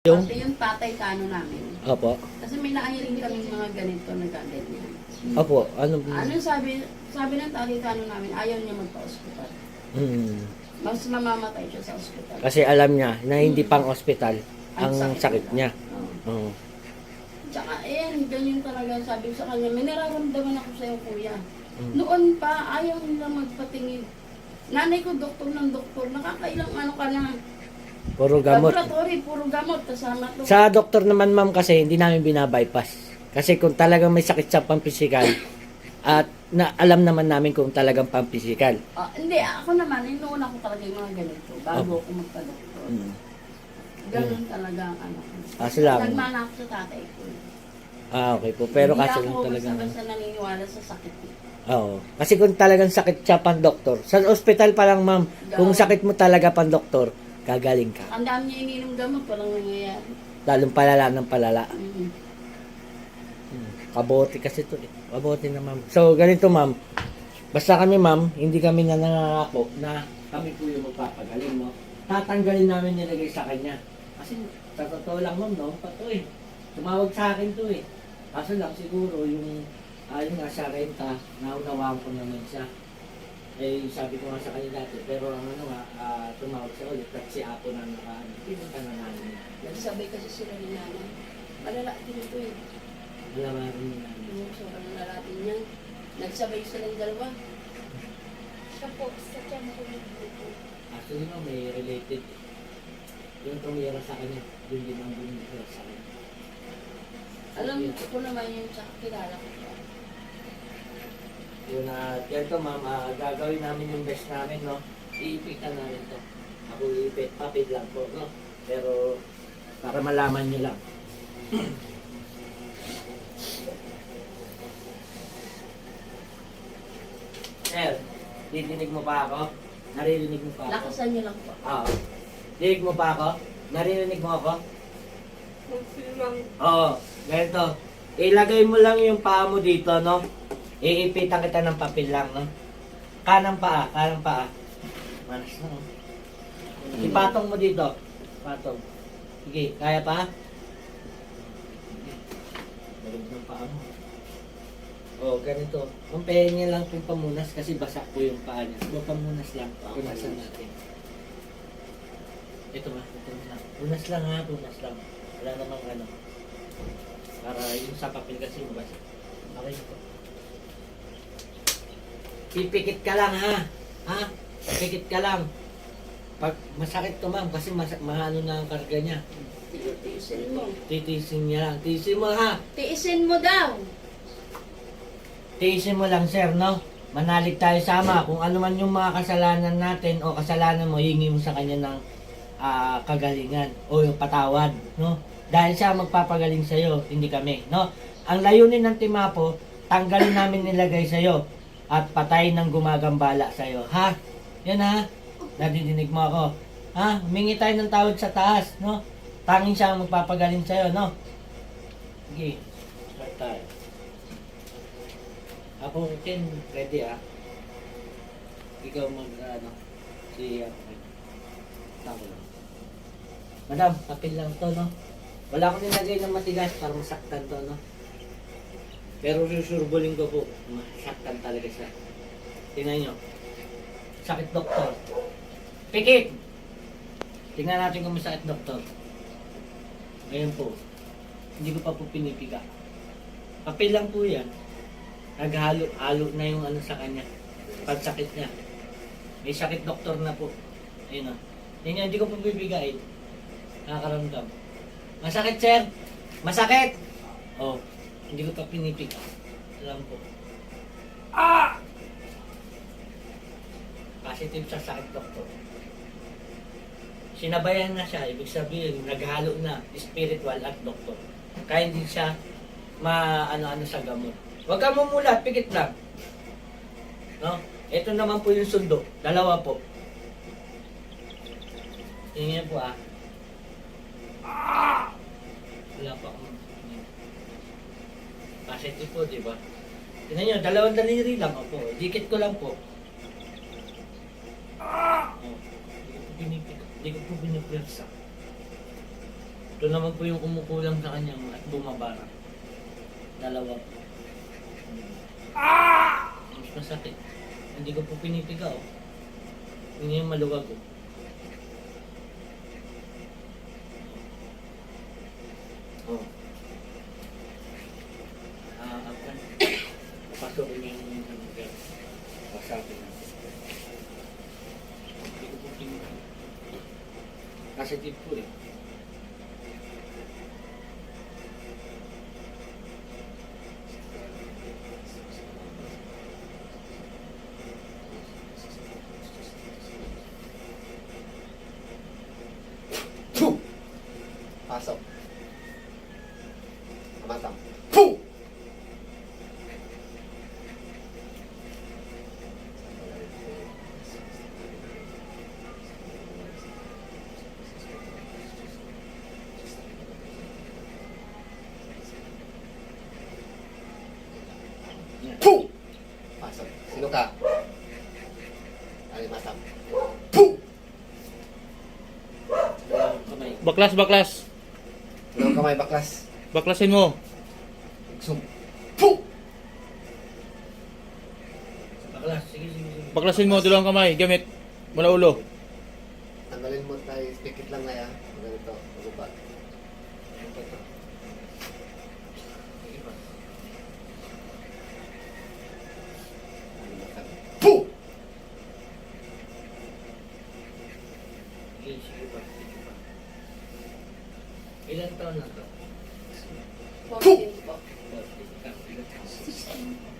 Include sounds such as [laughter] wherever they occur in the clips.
Yung, Pati yung tatay kano namin. opo, Kasi may naahiring kami mga ganito na ganyan. opo, ano, Ano sabi, sabi ng tatay kano namin, ayaw niya magpa-hospital. hmm, Mas mamamatay siya sa hospital. kasi alam niya na hindi pang ospital ang sakit niya. Oo. Oo. Tsaka, ayan, ganyan talaga sabi ko sa kanya, may nararamdaman ako sa'yo, kuya. Mm. Noon pa, ayaw nila magpatingin. Nanay ko, doktor ng doktor, nakakailang ano ka na. Puro gamot. Laboratory, puro gamot, kasama to. Sa doktor naman ma'am kasi hindi namin binabypass. Kasi kung talagang may sakit sa pampisikal at na alam naman namin kung talagang pampisikal. Ah, hindi, ako naman, inuuna ko talaga yung mga ganito bago Opo. ako magpa-doktor. Mm. Ganun talaga ang ano. ko. Kaso lang, Nagmana ako sa tatay ko. ah okay po. Pero Hindi kaso ako lang talagang, basta-basta naniniwala sa sakit niya. oo. Kasi kung talagang sakit siya pan doktor, sa ospital pa lang ma'am, kung sakit mo talaga pan doktor, gagaling ka. Ang dami niya ininom gamot, walang nangyayari. Lalong palala ng palala. Mm. Hmm. Kabote kasi to eh. Kabote na ma'am. So, ganito ma'am. Basta kami ma'am, hindi kami na nangangako na kami po yung magpapagaling, no? Tatanggalin namin nilagay sa kanya. Kasi sa totoo lang ma'am, no? Pato eh. Tumawag sa akin to eh. Kaso lang siguro yung ayun nga sa renta, naunawaan ko naman siya. Eh, sabi ko nga sa kanya dati, pero ang ano nga, ah, tumawag siya ulit at si Apo na naka, pinunta na namin. Nagsabay kasi sila ni nanay. Malala din ito eh. Wala ba rin yung namin. Yung sobrang lalaki niya. Nagsabay silang dalawa. Siya po, sa tiyan ko nagbuto. Actually, no, may related. Yung tumira sa kanya, yun din ang bumira sa kanya. Alam ko naman yung tsaka kilala ko Yun na, yan to ma'am, ah, gagawin namin yung best namin, no? Iipitan namin to. Ako iipit, papit lang po, no? Pero, para malaman nyo lang. [clears throat] Sir, didinig mo pa ako? Naririnig mo pa ako? Lakasan niyo lang po. Oo. Dinig mo pa ako? Naririnig mo ako? Oo, ganito. Ilagay mo lang yung paa mo dito, no? Iipitan kita ng papel lang, no? Kanang paa, kanang paa. Manas na, no? Ipatong mo dito. Patong. Sige, kaya pa? Balik ng paa mo. Oh, ganito. Kumpayan niya lang yung pamunas kasi basak po yung paa niya. So, pamunas lang. Punasan natin. Ito ba? Ito na lang. Punas lang ha, punas lang. Wala namang ano. Para yung sa papel kasi mabasa. Okay po. Pipikit ka lang ha. Ha? Pipikit ka lang. Pag masakit to ma'am kasi mas mahalo na ang karga niya. Tiisin mo. Titisin niya lang. Titisin mo ha. Tiisin mo daw. Tiisin mo lang sir no. Manalig tayo sama. Kung ano man yung mga kasalanan natin o kasalanan mo, hingi mo sa kanya ng ah, kagalingan o yung patawad, no? Dahil siya magpapagaling sa iyo, hindi kami, no? Ang layunin ng timapo, tanggalin namin nilagay sa iyo at patay ng gumagambala sa iyo, ha? Yan ha? Nadidinig mo ako. Ha? Humingi tayo ng tawad sa taas, no? Tanging siya ang magpapagaling sa iyo, no? Sige, start tayo. Ako, Ken, ready ah. Ikaw mag, ano, si, ano, Tako lang. Madam, papel lang to, no? Wala akong nilagay ng matigas para masaktan to, no? Pero susurbulin ko po, masaktan talaga siya. Tingnan nyo. Sakit, doktor. Pikit! Tingnan natin kung masakit, doktor. Ngayon po. Hindi ko pa po pinipiga. Papel lang po yan. Naghalo-halo na yung ano sa kanya. Pagsakit niya. May sakit doktor na po. Ayun o. Tingnan, hindi ko po bibigay. Nakakaramdam. Masakit, sir. Masakit! Ko pa pinipiga. Alam po. Ah! Positive sa sakit, doktor. Sinabayan na siya. Ibig sabihin, naghalo na spiritual at doktor. Kaya hindi siya ma-ano-ano sa gamot. Huwag ka mumulat, pikit lang. No? Ito naman po yung sundo. Dalawa po. Tingnan po ah. Ah! Wala pa akong... Positive po, di ba? Tingnan nyo, dalawang daliri lang ako. Dikit ko lang po. Ah! Oh, hindi ko po pinipwersa. Ito naman po yung kumukulang sa kanya at bumabara. Dalawa po. Ah! Mas masakit. Hindi ko po pinipigaw. Hindi yung maluwag ko. Oh. Ah, apan. Pasok ko yung ano dyan. Pasapin natin. Hindi ko po pinipigaw. Kasi tip po eh. Puh! Pasok. Matang. Puh! Puh! Pasok. Sino ka? Alimatang. Puh! Dalawang kamay. Baklas, baklas. Dalawang kamay baklas. Baklasin mo. Sum. Puh! Baklas. Sige, sige, sige. Baklasin mo, dalawang kamay. Gamit. Mula ulo. Tanggalin mo tayo. Pikit lang na yan. Ganito. Maguba. Sige pa. Alimatang. Puh! Sige, sige pa. Sige pa. Ilan taon na to? 14 po. Ilan taon? 16. Sige lang.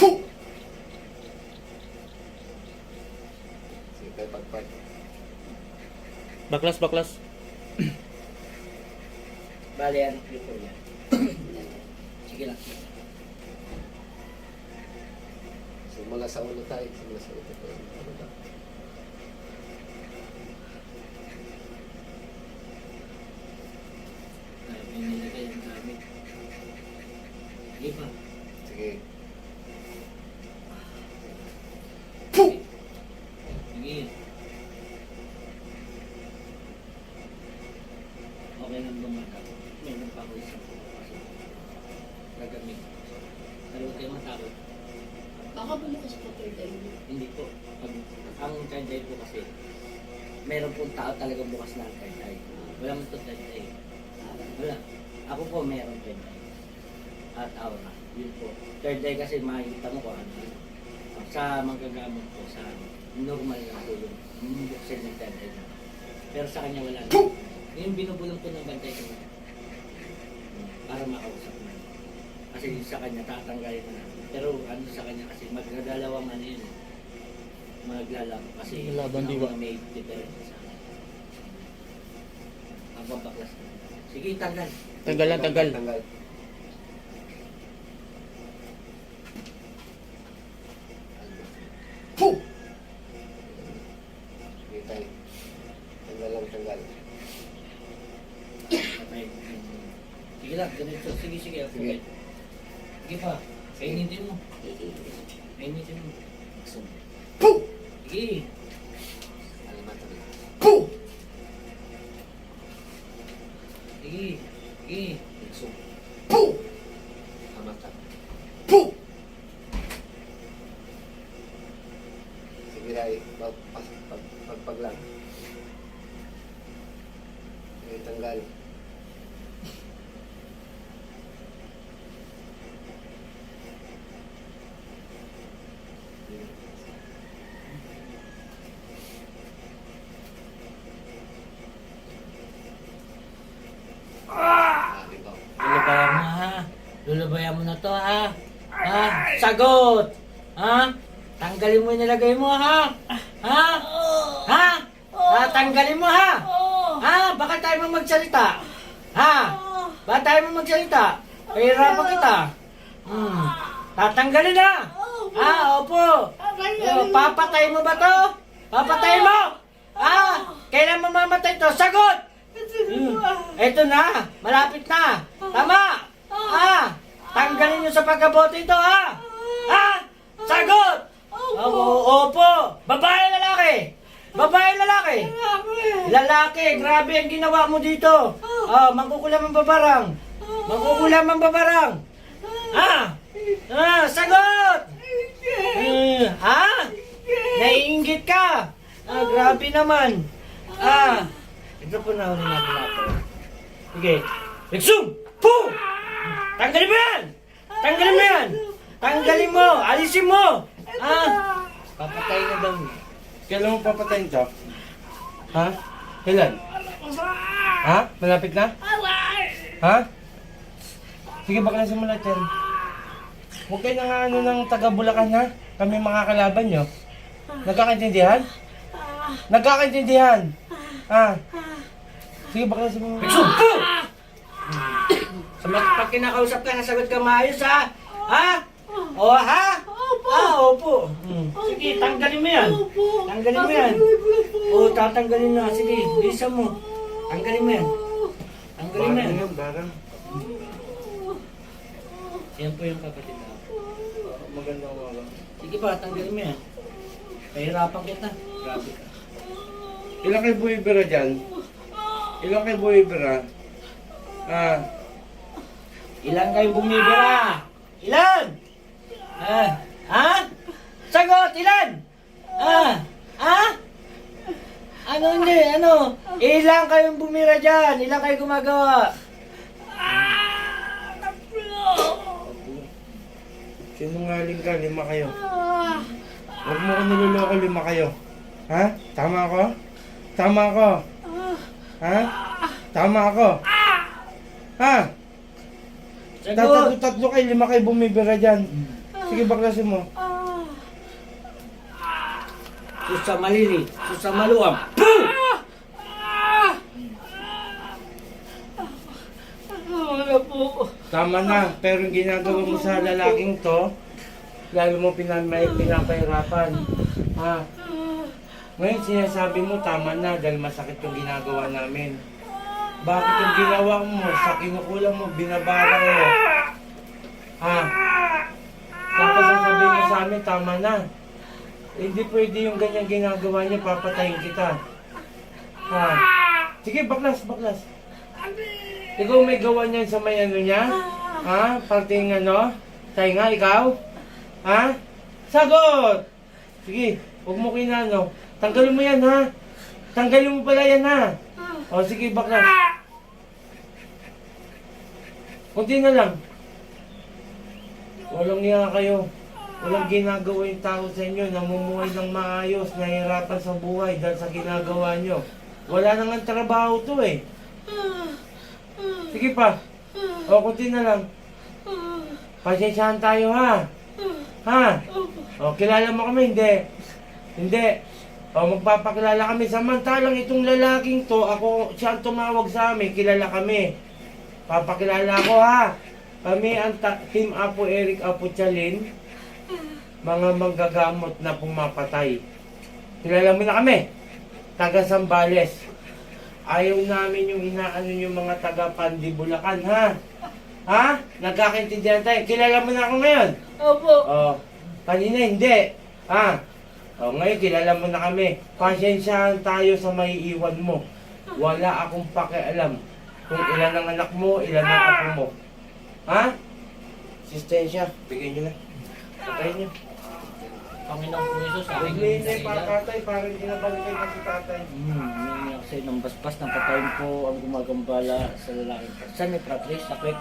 Puh! Tayo pagpag. Baklas, baklas. Bale, ano yung po yan? [clears throat] Sige lang. Simula sa ulo tayo. Simula sa ulo tayo. Ano ba? Ay, may nilagay ang gamit. Sige pa. Sige. Puh! Sige. Lang bumata. Meron pa ako isang pumapasok. Gagamit. Pero huwag kayo matakot. Baka bumukas po third eye. Hindi po. Pag, ang third eye po kasi, meron pong tao talaga bukas na ang third eye. Wala mo to third eye. Wala. Ako po meron third eye. At aura. Yun po. Third eye kasi makikita mo ko ano. Sa manggagamot po, sa normal na po yung yung buksan ng third eye. na. Pero sa kanya wala na. Yung binubulong po ng bantay ko na. Para makausap na. Kasi sa kanya tatanggalin na. Pero ano sa kanya kasi magdadalawang ano yun. Maglalaro kasi Laban, yun di ba? may difference sa akin. Ang babaklas na. Sige, tanggal. Tanggal lang, tanggal. Tanggal. Puh! Sige tayo. Tanggal lang, tanggal. Patay. Sige lang, ganito. Sige, sige. Ako Sige. sige. Sige pa. Painitin mo. Painitin mo. Puh! Sige. Puh! Sige. Sige. Sum. Puh! Hamatang. Puh! Sige tayo. Pag, pag, pag, pagpag lang. Sige, tanggal. Ah, di ba? Lulubayan mo ha. Lulubayan mo na to ha. Ha? Sagot! Ha? Tanggalin mo yung nilagay mo ha. Ha? Ha? Ha? Tanggalin mo ha. Ha? Baka tayo mo magsalita. Ha? Baka tayo mo magsalita. Pahirapan kita. Hmm. Tatanggalin na. Ha? Opo. Oh, papatay mo ba to? Papatay mo? Ha? Kailan mamamatay to? Sagot! Hmm. Eto na, malapit na. Tama. Ha? Tanggalin niyo sa pagkabote ito, ha? Ha? Sagot! Opo. Opo. Babae lalaki. Babae lalaki. Lalaki. Grabe ang ginawa mo dito. Oh. Ah, mangkukulam ang babarang. Oh. Mangkukulam ang babarang. Oh. Ah. Ah, sagot. Hmm. Ha? Naiinggit ka. Ah, grabe naman. Ah. Ito po na ulit natin natin. Sige. Nagzoom! Poo! Tanggalin mo yan! Tanggalin mo yan! Tanggalin mo! Alisin mo! Ah! Papatay na daw niya. Kailan mo papatayin to? Ha? Kailan? Ha? Malapit na? Ha? Sige, baklasin mo lahat yan. Huwag kayo nang ano ng taga Bulacan ha? Kami mga kalaban nyo. Nagkakaintindihan? Nagkakaintindihan? Ha? Sige, baklasin mo. Rexum! Po! Sa mat- pag kinakausap ka, nasagot ka maayos ha? Ha? O ha? Opo. Ah, opo. Hmm. Sige, tanggalin mo yan. Opo. Tanggalin mo yan. Ko. O, tatanggalin na. Sige, bilisan mo. Tanggalin mo yan. Tanggalin mo yan. Barang yan, barang. Yan po yung kapatid na. Magandang umaga. Sige pa, tanggalin mo yan. Pahirapan kita. Grabe ka. Ilan kayo buwibira dyan? Ilan kayo buwibira? Ah, Ilan kayo bumibira? Ilan? Ah, ha? Sagot, ilan? Ah, ha? Ano hindi, ano? Ilan kayong bumira dyan? Ilan kayo gumagawa? sinungaling ka, lima kayo. Ah. Huwag mo ko niloloko, lima kayo. Ha? Tama ako? Tama ako? Ha? Tama ako? Ha? Sagot! Tatlo-tatlo kayo, lima kayo bumibira dyan. Sige, baklasin mo. Susa malili, susa maluwang. Wala po. Tama na, pero yung ginagawa mo sa lalaking to, lalo mo pinamay, pinapahirapan. Ha? Ngayon sinasabi mo, tama na, dahil masakit yung ginagawa namin. Bakit yung ginawa mo, sa kinukulang mo, binabarang mo? Ha? Tapos sasabihin mo sa amin, tama na. Hindi pwede yung ganyan ginagawa niya, papatayin kita. Ha? Sige, baklas, baklas. Ikaw may gawa niyan sa may ano niya? Ha? Parting ano? Tayo nga, ikaw? Ha? Sagot! Sige, huwag mo kinano. Tanggalin mo yan, ha? Tanggalin mo pala yan, ha? O, sige, baklas. Kunti na lang. Walang niya kayo. Walang ginagawa yung tao sa inyo. Namumuhay ng maayos, nahihirapan sa buhay dahil sa ginagawa nyo. Wala nang ang trabaho to eh. Sige pa. O, kunti na lang. Pasensyahan tayo ha. Ha? O, kilala mo kami? Hindi. Hindi. O, magpapakilala kami. Samantalang itong lalaking to, ako, siya ang tumawag sa amin, kilala kami. Papakilala ko ha. Kami ang ta- Team Apo Eric Apo Chalin. Mga manggagamot na pumapatay. Kilala mo na kami. Taga Sambales. Ayaw namin yung inaano yung mga taga Pandi Bulacan, ha? Ha? Nagkakaintindihan tayo. Kilala mo na ako ngayon? Opo. Oh, kanina hindi. Ha? Oh, ngayon kilala mo na kami. Pasensyahan tayo sa maiiwan mo. Wala akong pakialam kung ilan ang anak mo, ilan ang apo mo. Ha? Sistensya, bigyan nyo na. Patayin nyo. Panginoon ko Jesus, Bigyan nyo yung pakatay para hindi na balikan na si tatay. Hmm, yun yung kasi ng basbas ng patayin ko ang gumagambala sa lalaki. Saan ni Patrice? Sakwek.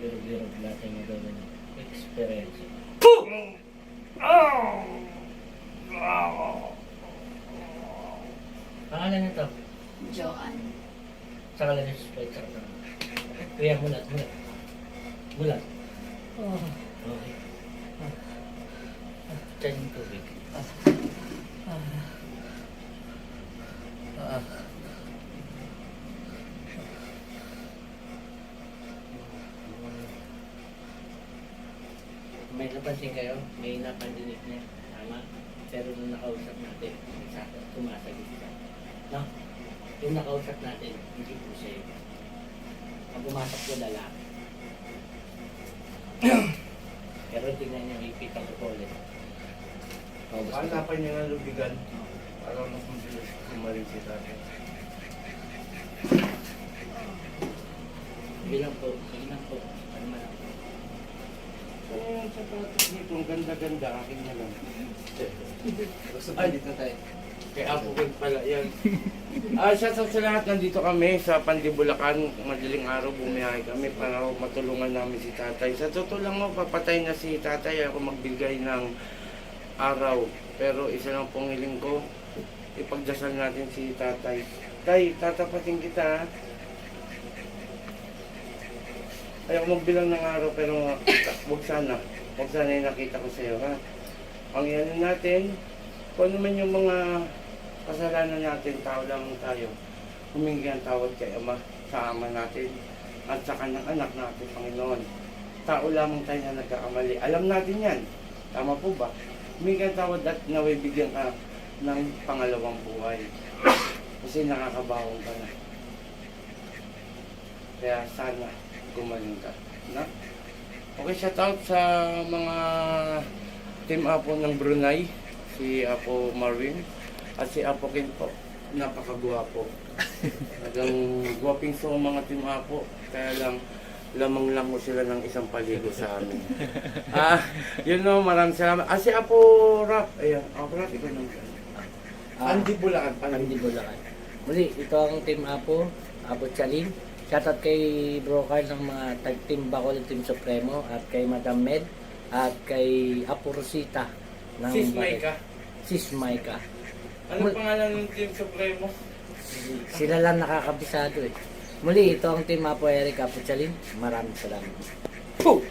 Pero pero natin yung gawin experience. Pangalan nito? Joan. Sa kalan ng Sprite sa kalan. Kuya, mulat, mulat. Mulat. Oh. Okay. Diyan yung tubig. Ah. Ah. Ah. May napansin kayo? May napandinig niya. Tama? Pero nung nakausap natin, sa sumasagot ka. No? Yung nakausap natin, hindi po sa'yo. Pag pumasok ko lalaki. [clears throat] Pero tingnan niyo, ipitan ko ulit. Oh, basta- Hanapan niya ng lubigan. Para mas mabilis kumarin si tatay. Sige lang po, sige lang po. Ano man ako. Ano yung sapatos dito? Ang ganda-ganda. Akin na lang. Gusto ba dito tayo? Kay Apo King pala yan. Ah, siya sa sa lahat nandito kami sa Pandibulacan. Madaling araw bumiyahe kami para matulungan namin si tatay. Sa totoo lang mo, papatay na si tatay. Ako magbigay ng araw. Pero isa lang pong hiling ko, ipagdasal natin si tatay. Tay, tatapatin kita ha. Ayaw magbilang ng araw pero wag sana. Wag sana yung nakita ko sa iyo ha. Ang yan natin, kung ano man yung mga kasalanan natin, tao lang tayo. Humingi ang tawad kay Ama, sa Ama natin, at sa kanyang anak natin, Panginoon. Tao lamang tayo na nagkakamali. Alam natin yan. Tama po ba? Humingi ang tawad at naway bigyan ka ng pangalawang buhay. [clears throat] Kasi nakakabawang ka na. Kaya sana gumaling ka. Na? Okay, shout out sa mga team Apo ng Brunei, si Apo Marvin, at si Apo Ken po. Napakagwapo. Talagang gwaping sa mga team Apo. Kaya lang, lamang lang mo sila ng isang paligo sa amin. ah, yun no, maraming salamat. Ah, si Apo Rap. Ayan, Apo Rap, ikaw naman. Ah, Andi Bulaan, Pandi Bulacan. Muli, ito ang Team Apo, Apo Chalin. Shoutout kay Bro Carl ng mga tag-team Bacol Team Supremo at kay Madam Med at kay Apo Rosita ng Sis. Maika. Sis Maika. Ano pangalan ng Team Supremo? Sila lang nakakabisado eh. Muli, ito ang Team Apo Eric Apo Chalin. Maraming salamat. Puh!